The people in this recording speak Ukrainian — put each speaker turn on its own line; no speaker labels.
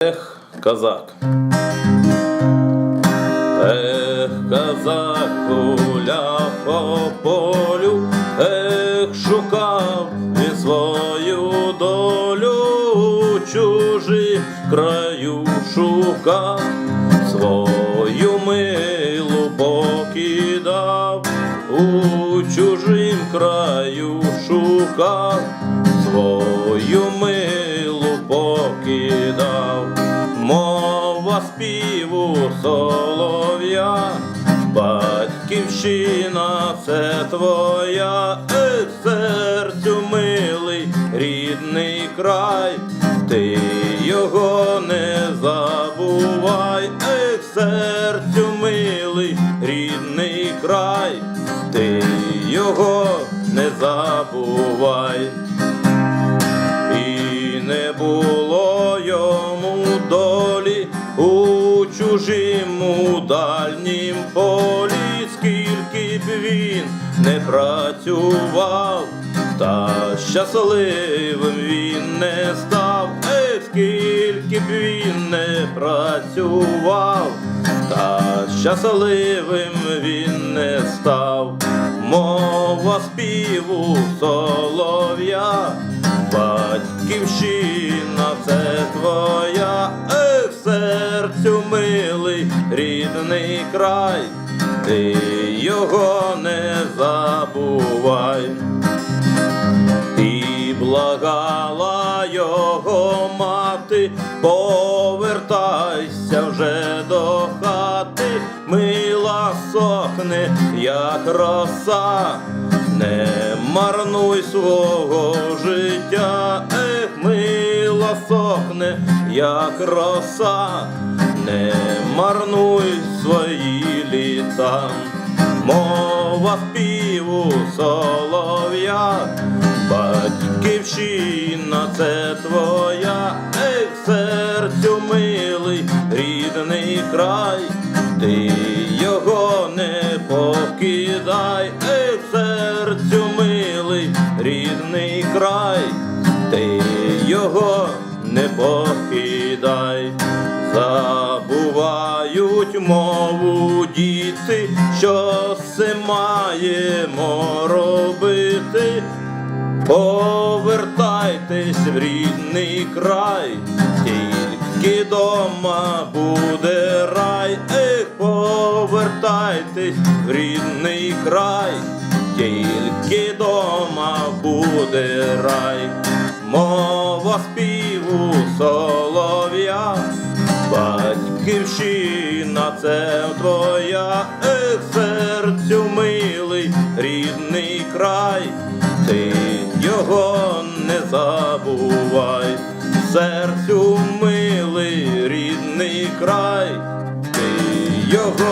Ех, козак. Ех, козак гуляв по полю, ех, шукав він свою долю, у чужим краю шукав, свою милу покидав, у чужим краю шукав, свою милу покидав, співу солов'я, батьківщина це твоя, ех, серцю милий рідний край, ти його не забувай, ех, серцю милий рідний край, ти його не забувай. У дальнім полі, скільки б він не працював, та щасливим він не став, Ех, скільки б він не працював, та щасливим він не став, мова співу солов'я. Батьківщина це твоя, рідний край, ти його не забувай. І благала його мати, повертайся вже до хати, мила сохне, як роса, не марнуй свого життя, ех, мила сохне, як роса, не марнуй свої літа, мова співу солов'я. Батьківщина це твоя, ех, серцю милий, рідний край, ти його не покидай, ех, серцю милий, рідний край, ти його не покидай. Забувають мову діти, що все маємо робити. Повертайтесь в рідний край, тільки дома буде рай, ех, повертайтесь в рідний край, тільки дома буде рай, мова співу солов'я, батьківщина це твоя, ех, серцю милий, рідний край. Ти його не забувай, серцю милий рідний край, ти його